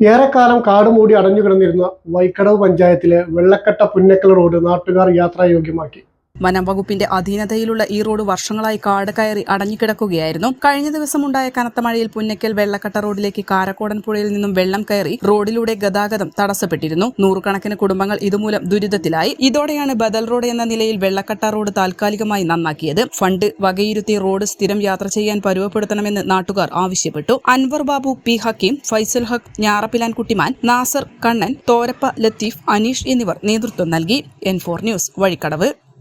ഏറെക്കാലം കാടുമൂടി അടഞ്ഞു കിടന്നിരുന്ന വൈക്കടവ് പഞ്ചായത്തിലെ വെള്ളക്കട്ട പുന്നക്കൽ റോഡ് നാട്ടുകാർ യാത്രായോഗ്യമാക്കി. വനം വകുപ്പിന്റെ അധീനതയിലുള്ള ഈ റോഡ് വർഷങ്ങളായി കാട് കയറി അടഞ്ഞുകിടക്കുകയായിരുന്നു. കഴിഞ്ഞ ദിവസം ദിവസമുണ്ടായ കനത്ത മഴയിൽ പുന്നക്കൽ വെള്ളക്കട്ട റോഡിലേക്ക് കാരക്കോടൻ പുഴയിൽ നിന്നും വെള്ളം കയറി റോഡിലൂടെ ഗതാഗതം തടസ്സപ്പെട്ടിരുന്നു. നൂറുകണക്കിന് കുടുംബങ്ങൾ ഇതുമൂലം ദുരിതത്തിലായി. ഇതോടെയാണ് ബദൽ റോഡ് എന്ന നിലയിൽ വെള്ളക്കട്ട റോഡ് താൽക്കാലികമായി നന്നാക്കിയത്. ഫണ്ട് വകയിരുത്തി റോഡ് സ്ഥിരം യാത്ര ചെയ്യാൻ പരുവപ്പെടുത്തണമെന്ന് നാട്ടുകാർ ആവശ്യപ്പെട്ടു. അൻവർ ബാബു പി ഹക്കീം ഫൈസൽ ഹക്ക് ഞാറപ്പിലാൻ കുട്ടിമാൻ നാസർ കണ്ണൻ തോരപ്പ ലത്തീഫ് അനീഷ് എന്നിവർ നേതൃത്വം നൽകി. N four news Vazhikkadavu.